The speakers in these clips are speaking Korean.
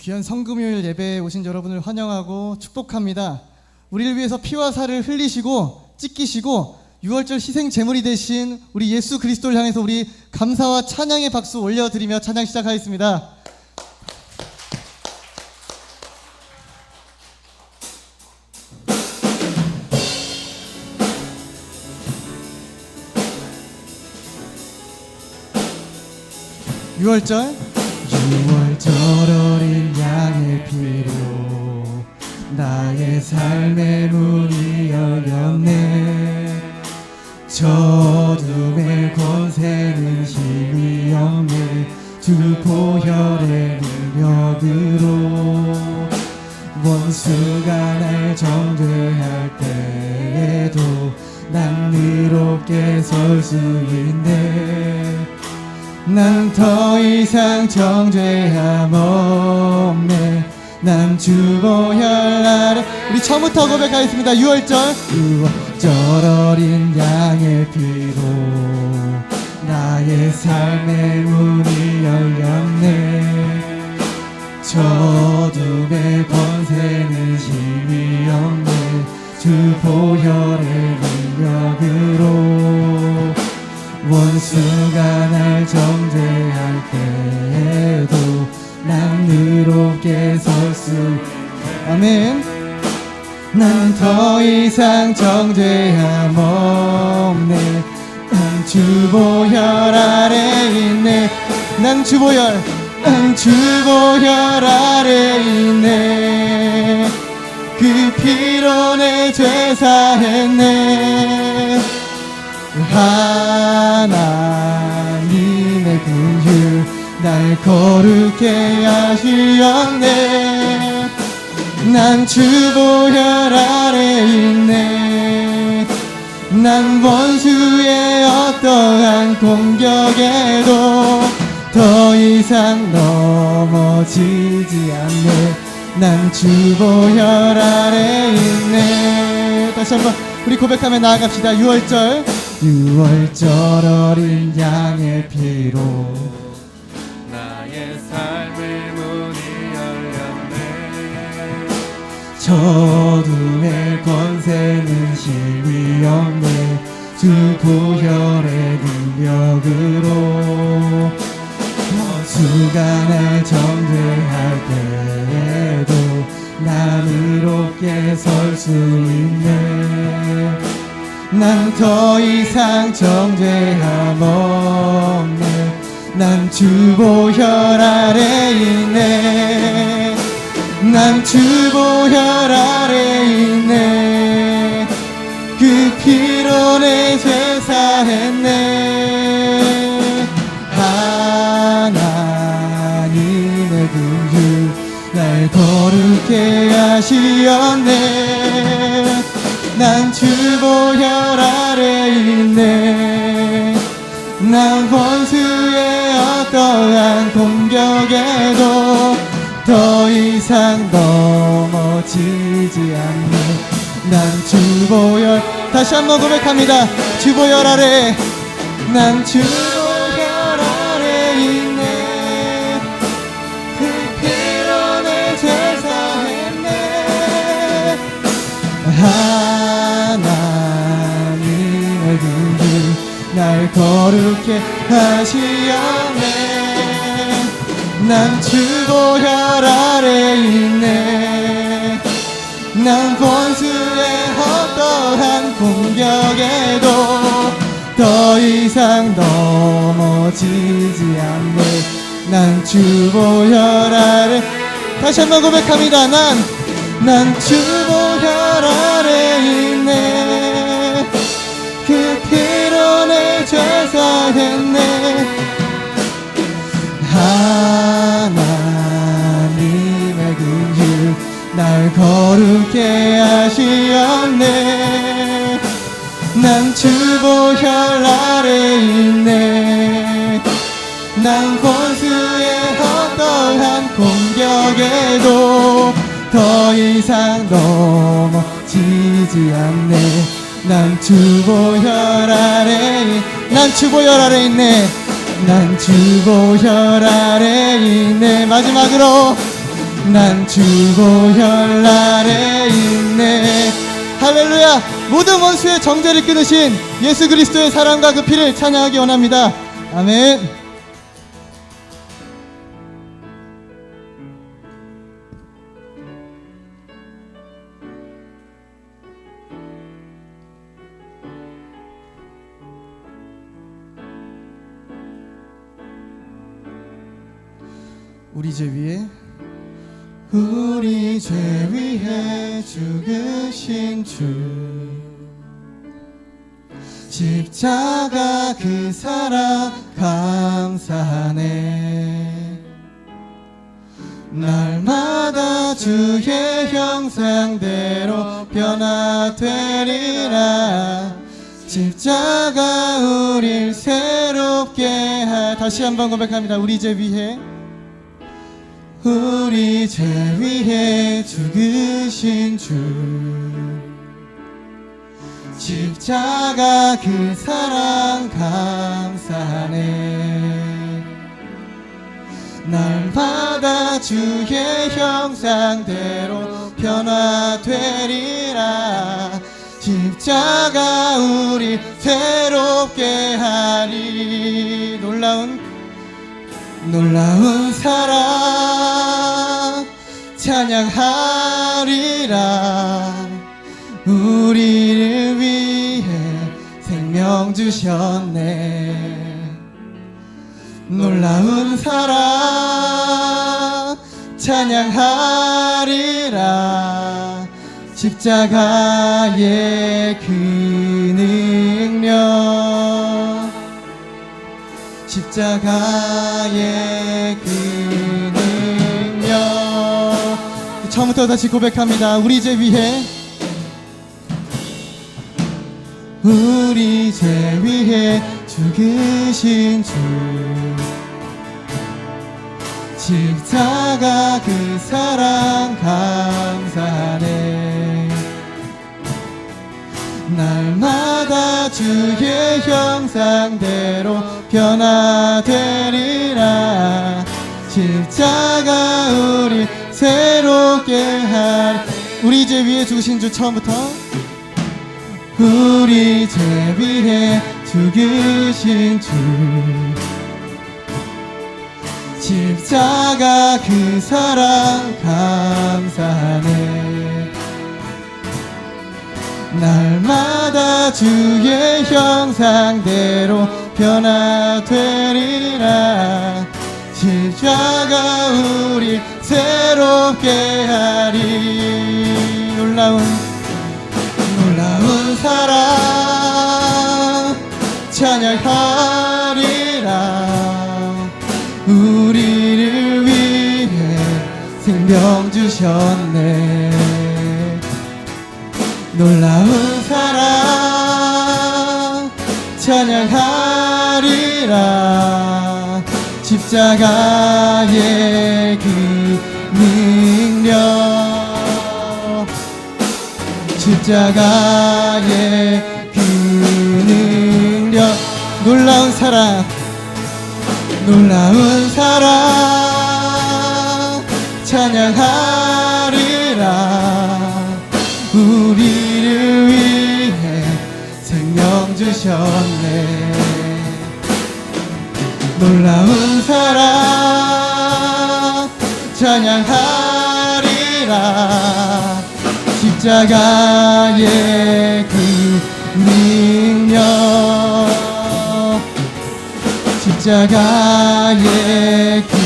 귀한 성금요일 예배에 오신 여러분을 환영하고 축복합니다. 우리를 위해서 피와 살을 흘리시고 찢기시고 6월절 희생 제물이 되신 우리 예수 그리스도를 향해서 우리 감사와 찬양의 박수 올려드리며 찬양 시작하겠습니다. 유월절 6월절 어린 양의 피로 나의 삶의 문이 열렸네. 저둠의 권세는 힘이 없네. 주 보혈의 능력으로 원수가 날 정죄할 때에도 난 의롭게 설 수 있네 난 더 이상 정죄함 없네. 난 주보혈 아래 우리 처음부터 고백하겠습니다. 6월절. 6월절 어린 양의 피로 나의 삶의 문이 열렸네. 저둠의 권세는 힘이 없네. 주 보혈의 능력으로 원수가 날 정죄할 때에도 난 의롭게 설수 아멘. 난 더 이상 정죄함 없네. 난 주보혈 아래 있네. 난 주보혈 난 주보혈 아래 있네. 그 피로 내 죄 사했네. 하 나님의 긍휼 날 거룩게 하시었네. 난 주보혈 아래 있네. 난 원수의 어떠한 공격에도 더 이상 넘어지지 않네. 난 주보혈 아래 있네. 다시 한번 우리 고백하며 나아갑시다. 6월절 6월절 어린 양의 피로. 나의 삶의 문이 열렸네. 저둠의 권세는 힘이 없네. 주 보혈의 능력으로 원수가 날 정죄할 때에도 난 의롭게 설 수 있네 난 더 이상 정죄함 없네. 난 주보혈 아래 있네. 난 주보혈 아래 있네. 그 피로 내죄 사했네. 하나님의 긍휼 날 거룩게 하시었네. 난 주보혈 아래 있네. 난 원수의 어떠한 공격에도 더 이상 넘어지지 않네. 난 주보혈 다시 한번 고백합니다. 주보혈 아래. 난 주보혈 아 하나님의 긍휼 날 거룩게 하시었네. 난 주보혈 아래 있네. 난 원수의 어떠한 공격에도 더 이상 넘어지지 않네. 난 주보 혈 아래. 다시 한번 고백합니다. 난, 난 주 거룩게 하시었네. 난 주보혈 아래 있네. 난 권수의 어떠한 공격에도 더 이상 넘어지지 않네. 난 주보혈 아래 난 주보혈 아래 있네. 난 주보혈 아래 있네. 마지막으로 난 주고혈 아래 있네. 할렐루야. 모든 원수의 정죄를 끊으신 예수 그리스도의 사랑과 그 피를 찬양하기 원합니다. 아멘. 우리 죄 위에 우리 죄 위해 죽으신 주. 십자가 그 사랑 감사하네 날마다 주의 형상대로 변화되리라. 십자가 우릴 새롭게 하 다시 한번 고백합니다. 우리 죄 위해 우리 죄 위해 죽으신 주. 십자가 그 사랑 감사하네. 날마다 주의 형상대로 변화되리라. 십자가 우리 새롭게 하리. 놀라운 놀라운 사랑 찬양하리라. 우리를 위해 생명 주셨네. 놀라운 사랑 찬양하리라. 십자가의 그 능력. 십자가의 그 처음부터 다시 고백합니다. 우리 죄 위해. 우리 죄 위해 죽으신 주. 십자가 그 사랑 감사하네. 날마다 주의 형상대로 변화되리라. 십자가 우리 새 할 우리 죄 위에 죽으신 주 처음부터 우리 죄 위해 죽으신 주. 십자가 그 사랑 감사하네. 날마다 주의 형상대로 변화되리라. 십자가 우리 새롭게 하리. 놀라운 놀라운 사랑 찬양하리라. 우리를 위해 생명 주셨네. 놀라운 사랑 찬양하리라. 십자가의 그 십자가의 그 능력 놀라운 사랑 놀라운 사랑 찬양하리라. 우리를 위해 생명 주셨네. 놀라운 사랑 십자가의 그 능력. 십자가의 그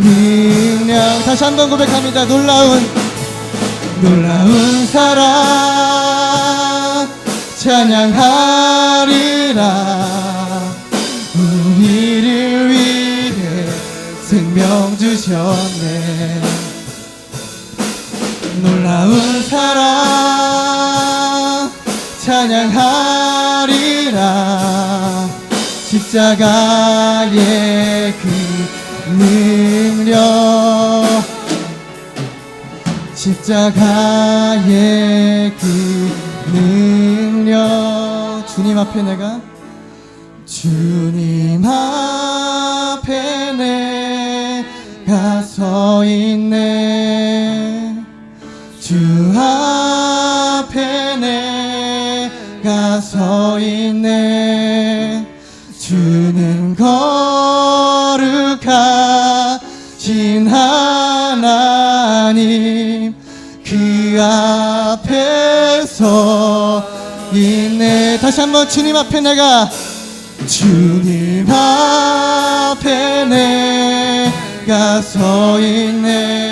능력. 다시 한 번 고백합니다. 놀라운 놀라운 사랑 찬양하리라. 우리를 위해 생명 주셨네 놀라운 사랑 찬양하리라. 십자가의 그 능력. 십자가의 그 능력. 주님 앞에 내가 주님 앞에 내가 서 있네 주 앞에 내가 서 있네. 주는 거룩하신 하나님 그 앞에 서 있네. 다시 한번 주님 앞에 내가 주님 앞에 내가 서 있네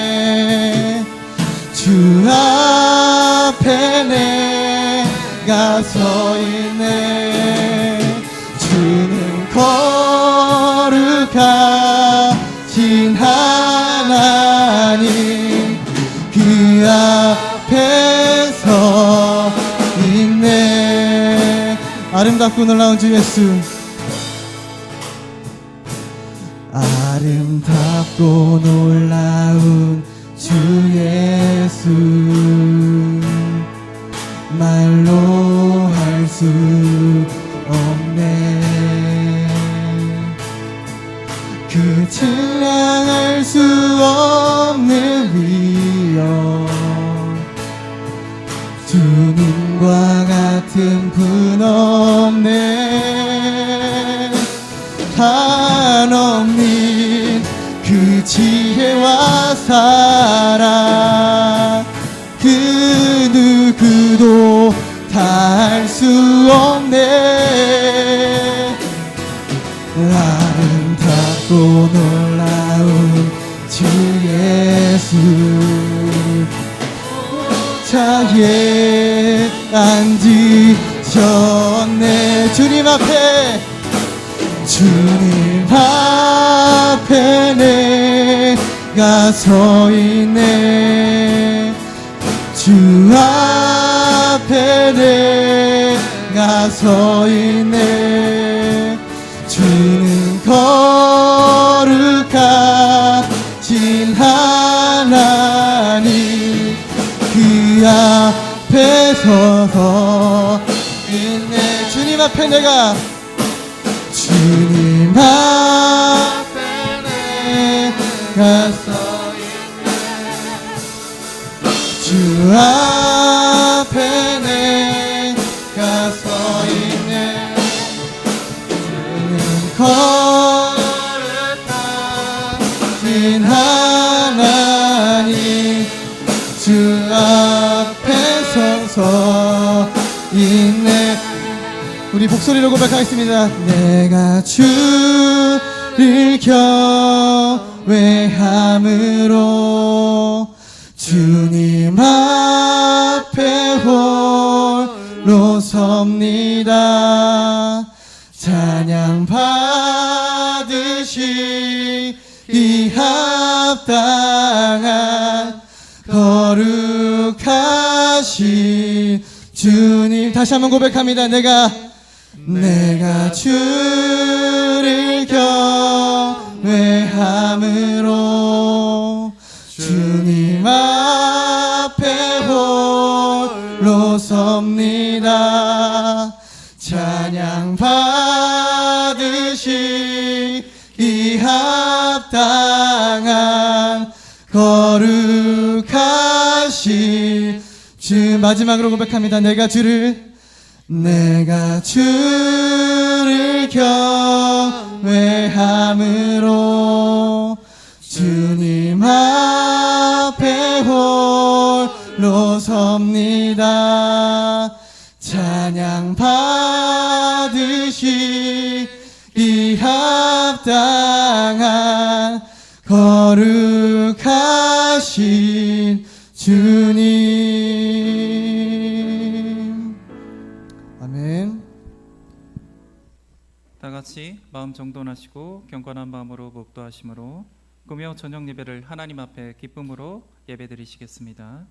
주 앞에 내가 서 있네. 주는 거룩하신 하나님 그 앞에 서 있네. 아름답고 놀라운 주 예수. 아름답고 놀라운 주 예수 말로 할 수 없네. 그 질량할 수 없는 위엄 주님과 같은 분 없네. 한없는 그 지혜와 사랑 그 누구도 다 할 수 없네. 아름답고 놀라운 주 예수. 자에 앉으셨네. 주님 앞에. 주님 앞에 내 가 서 있네. 주 앞에 내가 서 있네. 주는 거룩하신 하나님. 그 앞에 서서 있네. 주님 앞에 내가 앞에 내가 서 있네. 주는 거룩하신 하나님 주 앞에 서서 있네. 우리 목소리로 고백하겠습니다. 내가 주를 경외함으로 로 섭니다. 찬양 받으시기 합당한 거룩하신 주님. 다시 한번 고백합니다. 내가 내가 주를 경외함으로 섭니다. 찬양 받으시기 합당한 거룩하신 주 마지막으로 고백합니다. 내가 주를 내가 주를 경외함으로 섭니다. 찬양 받으시기 합당한 거룩하신 주님. 아멘. 다 같이 마음 정돈하시고 경건한 마음으로 목도하심으로 구명 저녁 예배를 하나님 앞에 기쁨으로 예배드리시겠습니다.